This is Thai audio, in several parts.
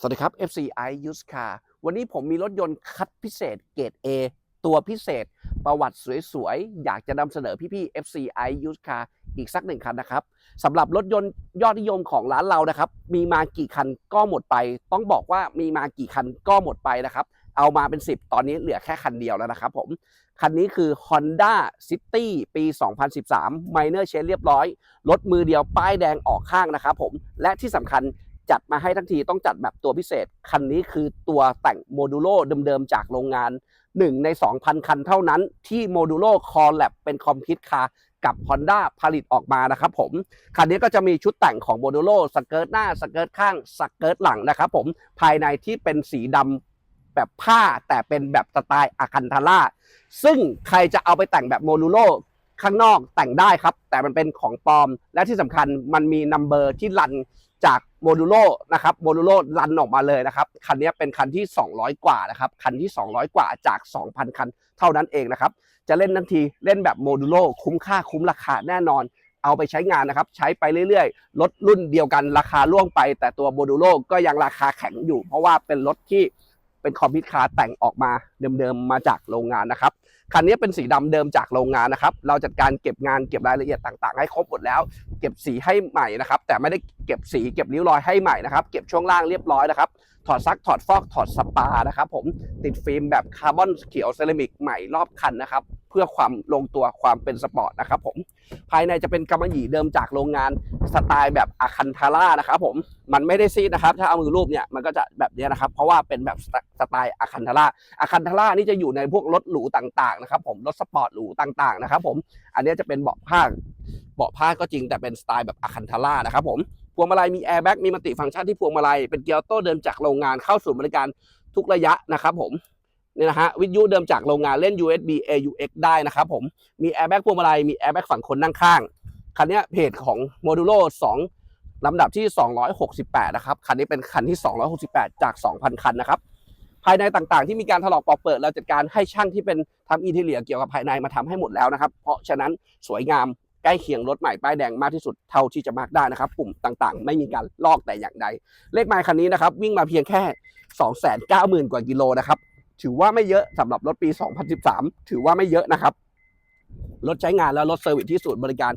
สวัสดีครับ FCI Used Car วันนี้ผมมีรถยนต์คัดพิเศษเกรด A ตัวพิเศษ ประวัติสวยๆ อยากจะนำเสนอพี่ๆ FCI Used Car อีกสักหนึ่งคันนะครับสำหรับรถยนต์ยอดนิยมของร้านเรานะครับ มีมากี่คันก็หมดไป ต้องบอกว่ามีมากี่คันก็หมดไปนะครับ เอามาเป็น 10 ตอนนี้เหลือแค่คันเดียวแล้วนะครับผม คันนี้คือ Honda City ปี 2013 Minor Change เรียบร้อย รถมือเดียวป้ายแดงออกข้างนะครับผม และที่สำคัญ จัดมาให้ทั้งทีต้องจัดแบบตัวพิเศษ คันนี้คือตัวแต่งโมดูโลเดิมๆจากโรงงาน 1 ใน 2,000 คันเท่านั้นที่โมดูโลคอลแลบเป็นคอมพิวต์คาร์กับ Honda ผลิตออกมานะครับผม คันนี้ก็จะมีชุดแต่งของโมดูโลสเกิร์ตหน้าสเกิร์ตข้างสเกิร์ตหลังนะครับผมภายในที่เป็นสีดำแบบผ้าแต่เป็นแบบสไตล์อาคันทาร่าซึ่งใครจะเอาไปแต่งแบบโมดูโล ข้างนอกแต่งได้ครับ แต่มันเป็นของปลอม และที่สำคัญมันมีนัมเบอร์ที่รันจากโมดูโลนะครับโมดูโลรันออกมาเลยนะครับ คันนี้เป็นคันที่ 200 กว่านะครับ คันที่ 200 กว่าจาก 2,000 คันเท่านั้นเองนะครับ จะเล่นทันทีเล่นแบบโมดูโลคุ้มค่าคุ้มราคาแน่นอน เอาไปใช้งานนะครับ ใช้ไปเรื่อยๆ รถรุ่นเดียวกันราคาล่วงไป แต่ตัวโมดูโลก็ยังราคาแข็งอยู่ เพราะว่าเป็นรถที่ เป็นคอมพิวคาร์แต่งออกมาเดิมๆมาจากโรงงานนะครับคันนี้เป็นสีดำเดิมจากโรงงานนะครับ เราจัดการเก็บงานเก็บรายละเอียดต่างๆ ให้ครบหมดแล้ว เก็บสีให้ใหม่นะครับ แต่ไม่ได้เก็บสีเก็บริ้วรอยให้ใหม่นะครับ เก็บช่วงล่างเรียบร้อยนะครับ ถอดซักถอดฟอกถอดสปานะครับ ผมติดฟิล์มแบบคาร์บอนเขียวเซรามิกใหม่รอบคันนะครับ เพื่อความลงตัวความเป็นสปอร์ตนะครับผมภายในจะเป็นกำมะหยี่เดิมจากโรงงานสไตล์แบบอาคันทาร่านะครับผมมันไม่ได้ซีดนะครับ ถ้าเอามือรูปเนี่ยมันก็จะแบบนี้นะครับ เพราะว่าเป็นแบบสไตล์อาคันทาร่าอาคันทาร่านี่จะอยู่ในพวกรถหรูต่างๆนะครับผมรถสปอร์ตหรูต่างๆนะครับผมอันนี้จะเป็นเบาะผ้าเบาะผ้าก็จริงแต่เป็นสไตล์แบบอาคันทาร่านะครับผมพวงมาลัยมีแอร์แบ็กมีมัลติฟังก์ชันที่พวงมาลัยเป็นเกียร์ออโต้เดิมจากโรงงานเข้าสู่บริการทุกระยะนะครับผม นี่ยนะฮะวิทยุเดิมจากโรงงานเล่น USB AUX ได้นะครับผมมีแอร์แบ็กพวงมาลัยมีแอร์แบ็กฝั่งคนนั่งข้างคันนี้เพจของโมดูโล2ลำดับที่ 268 นะครับ คันนี้เป็นคันที่ 268 จาก 2,000 คันนะครับ ภายในต่างๆ ที่มีการถลอกปอกเปิดเราจัดการให้ช่างที่เป็นทำอินทีเลียเกี่ยวกับภายในมาทำให้หมดแล้วนะครับ เพราะฉะนั้นสวยงามใกล้เคียงรถใหม่ป้ายแดงมากที่สุดเท่าที่จะมากได้นะครับปุ่มต่างๆ ไม่มีการลอกแต่อย่างใด เลขไมล์คันนี้นะครับวิ่งมาเพียงแค่ 290,000 กว่ากิโลนะครับ ถือว่าไม่เยอะสำหรับรถปี 2013 ถือว่าไม่เยอะนะครับ รถใช้งานและรถเซอร์วิสที่ศูนย์บริการ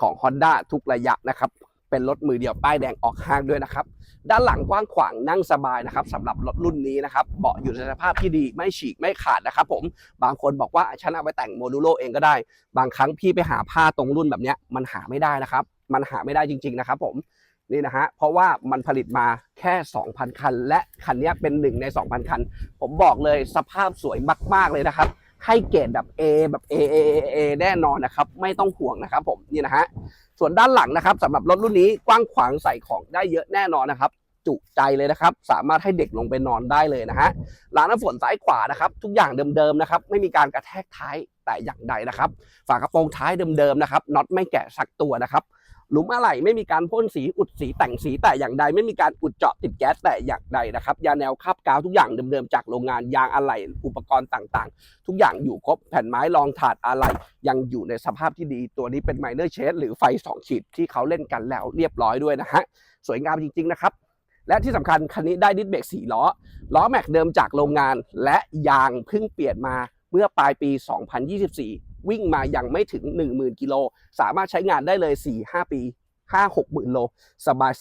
ของ Honda ทุกระยะนะครับ เป็นรถมือเดียวป้ายแดงออกห้างด้วยนะครับ ด้านหลังกว้างขวางนั่งสบายนะครับสำหรับรถรุ่นนี้นะครับ เบาะอยู่ในสภาพที่ดีไม่ฉีกไม่ขาดนะครับ ผม บางคนบอกว่าฉันเอาไปแต่งโมดูโลเองก็ได้ บางครั้งพี่ไปหาผ้าตรงรุ่นแบบนี้มันหาไม่ได้นะครับ มันหาไม่ได้จริง ๆ นะครับ ผม นี่นะฮะ เพราะว่ามันผลิตมาแค่ 2,000 คัน และคันนี้เป็นหนึ่งใน 2,000 คัน ผมบอกเลยสภาพสวยมาก ๆ เลยนะครับ ให้เกรดแบบ A แบบ A A A A แน่นอนนะครับ ไม่ต้องห่วงนะครับผมนี่นะฮะ ส่วนด้านหลังนะครับสำหรับรถรุ่นนี้กว้างขวางใส่ของได้เยอะแน่นอนนะครับจุใจเลยนะครับ สามารถให้เด็กลงไปนอนได้เลยนะฮะรางน้ำฝนซ้ายขวานะครับ ทุกอย่างเดิมๆนะครับ ไม่มีการกระแทกท้ายแต่อย่างใดนะครับ ฝากระโปรงท้ายเดิมๆนะครับน็อตไม่แกะสักตัวนะครับ หลุมอะไหล่ไม่มีการพ่นสีอุดสีแต่งสีแต่อย่างใด ไม่มีการอุดเจาะติดแก๊สแต่อย่างใดนะครับ ยาแนวคาบกาวทุกอย่างเดิมๆจากโรงงานยางอะไหล่อุปกรณ์ต่างๆ ทุกอย่างอยู่ครบแผ่นไม้รองถาดอะไหล่ยังอยู่ในสภาพที่ดี ตัวนี้เป็นไมเนอร์เชดหรือไฟ2ขีดที่เขาเล่นกันแล้วเรียบร้อยด้วยนะฮะสวยงามจริงๆนะครับและที่สำคัญคันนี้ได้ดิสเบรก4ล้อ ล้อแม็กเดิมจากโรงงาน และยางเพิ่งเปลี่ยนมาเมื่อปลายปี 2024 วิ่งมายังไม่ถึง 10,000 กิโล สามารถใช้งานได้เลย 4-5 ปี 5-6หมื่นโล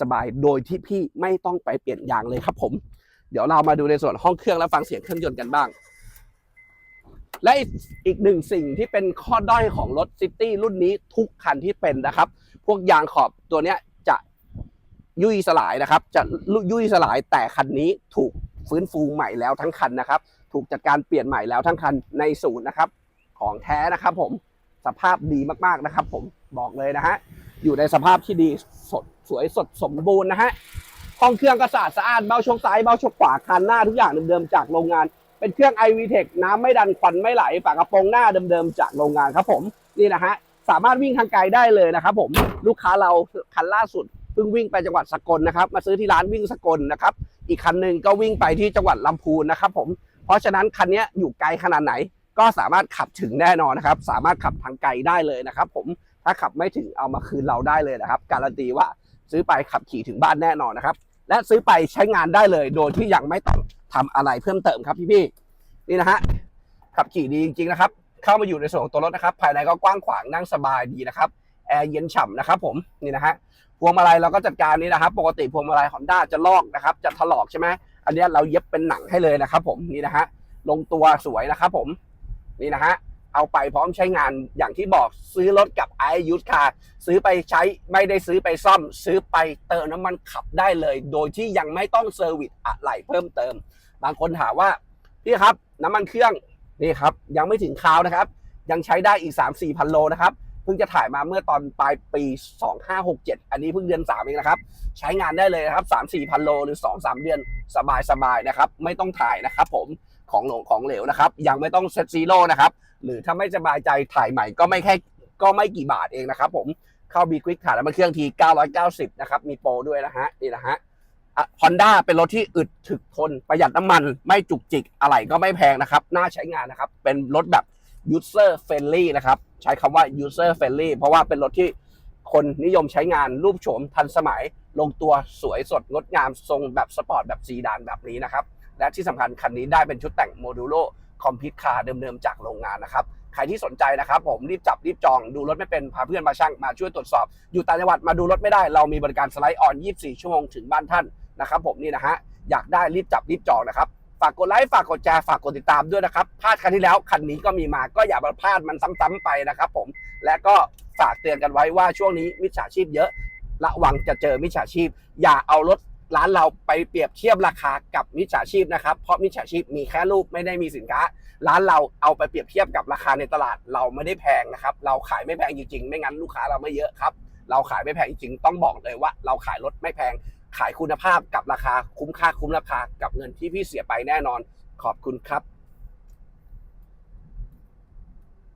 สบายๆ โดยที่พี่ไม่ต้องไปเปลี่ยนยางเลยครับผม เดี๋ยวเรามาดูในส่วนห้องเครื่องและฟังเสียงเครื่องยนต์กันบ้าง และอีกหนึ่งสิ่งที่เป็นข้อด้อยของรถซิตี้รุ่นนี้ทุกคันที่เป็นนะครับ พวกยางขอบตัวเนี้ยจะยุ่ยสลายนะครับ จะยุ่ยสลายแต่คันนี้ถูกฟื้นฟูใหม่แล้วทั้งคันนะครับ ถูกจัดการเปลี่ยนใหม่แล้วทั้งคันในศูนย์นะครับ ของแท้นะครับผมสภาพดีมากๆนะครับ ผมบอกเลยนะฮะอยู่ในสภาพที่ดีสดสวยสดสมบูรณ์นะฮะห้องเครื่องก็สะอาดสะอาดเบาช่วงซ้ายเบาช่วงขวาคันหน้าทุกอย่างเดิมๆจากโรงงาน เป็นเครื่อง i v t e c h น้ำไม่ดันควันไม่ไหลฝากระโปรงหน้าเดิมๆจากโรงงานครับผมนี่นะฮะสามารถวิ่งทางไกลได้เลยนะครับผมลูกค้าเราคันล่าสุดเพิ่งวิ่งไปจังหวัดสกลนะครับ มาซื้อที่ร้านวิ่งสกลนะครับ อีกคันหนึ่งก็วิ่งไปที่จังหวัดลำพูนนะครับผมเพราะฉะนั้นคันนี้อยู่ไกลขนาดไหน ก็สามารถขับถึงแน่นอนนะครับ สามารถขับทางไกลได้เลยนะครับ ผมถ้าขับไม่ถึงเอามาคืนเราได้เลยนะครับ การันตีว่าซื้อไปขับขี่ถึงบ้านแน่นอนนะครับ และซื้อไปใช้งานได้เลย โดยที่ยังไม่ต้องทำอะไรเพิ่มเติมครับพี่ๆนี่นะฮะขับขี่ดีจริงๆนะครับ เข้ามาอยู่ในส่วนของตัวรถนะครับ ภายในก็กว้างขวางนั่งสบายดีนะครับแอร์เย็นฉ่ำนะครับ ผมนี่นะฮะพวงมาลัยเราก็จัดการนี้นะครับ ปกติพวงมาลัยฮอนด้าจะลอกนะครับ จะถลอกใช่ไหมอันนี้เราเย็บเป็นหนังให้เลยนะครับ ผมนี่นะฮะลงตัวสวยนะครับ ผม นี่นะฮะเอาไปพร้อมใช้งานอย่างที่บอกซื้อรถกับไอยูสคาซื้อไปใช้ไม่ได้ซื้อไปซ่อม ซื้อไปเติมน้ำมันขับได้เลย โดยที่ยังไม่ต้องเซอร์วิสอะไรเพิ่มเติม บางคนถามว่าพี่ครับน้ำมันเครื่องนี่ครับยังไม่ถึงคราวนะครับ ยังใช้ได้อีก 3 4พันโลนะครับเพิ่งจะถ่ายมาเมื่อตอนปลายปี 2567 อันนี้เพิ่งเดือน 3 เองนะครับ ใช้งานได้เลยนะครับ 3 4พันโลหรือ 2 3 เดือนสบายสบายๆนะครับ ไม่ต้องถ่ายนะครับผม ของหลงของเหลวนะครับ ยังไม่ต้องเซตซีโร่นะครับ หรือถ้าไม่สบายใจถ่ายใหม่ก็ไม่แค่ก็ไม่กี่บาทเองนะครับ ผมเข้าบีควิกถ่ายแล้วมาเครื่องที 990 นะครับ มีโปรด้วยนะฮะนี่นะฮะฮอนด้าเป็นรถที่อึดถึกทนประหยัดน้ำมันไม่จุกจิกอะไรก็ไม่แพงนะครับน่าใช้งานนะครับ เป็นรถแบบ user friendly นะครับ ใช้คำว่า user friendly เพราะว่าเป็นรถที่คนนิยมใช้งานรูปโฉมทันสมัย ลงตัวสวยสดงดงามทรงแบบสปอร์ตแบบซีดานแบบนี้นะครับ และที่สำคัญคันนี้ได้เป็นชุดแต่งโมดูโลคอมพิวต์คาร์เดิมๆจากโรงงานนะครับใครที่สนใจนะครับผมรีบจับรีบจองดูรถไม่เป็นพาเพื่อนมาช่างมาช่วยตรวจสอบ อยู่ต่างจังหวัดมาดูรถไม่ได้ เรามีบริการสไลด์ออน 24 ชั่วโมงถึงบ้านท่านนะครับผมนี่นะฮะอยากได้รีบจับรีบจองนะครับฝากกดไลค์ฝากกดแชร์ฝากกดติดตามด้วยนะครับพลาดครั้งที่แล้วคันนี้ก็มีมาก็อย่ามาพลาดมันซ้ำๆไปนะครับผมและก็ฝากเตือนกันไว้ว่าช่วงนี้มิจฉาชีพเยอะ ระวังจะเจอมิจฉาชีพ อย่าเอารถ ร้านเราไปเปรียบเทียบราคากับมิจฉาชีพนะครับ เพราะมิจฉาชีพมีแค่รูปไม่ได้มีสินค้า ร้านเราเอาไปเปรียบเทียบกับราคาในตลาดเราไม่ได้แพงนะครับ เราขายไม่แพงจริงๆ ไม่งั้นลูกค้าเราไม่เยอะครับ เราขายไม่แพงจริงๆ ต้องบอกเลยว่า เราขายรถไม่แพง ขายคุณภาพกับราคาคุ้มค่าคุ้มราคากับเงินที่พี่เสียไปแน่นอน ขอบคุณครับ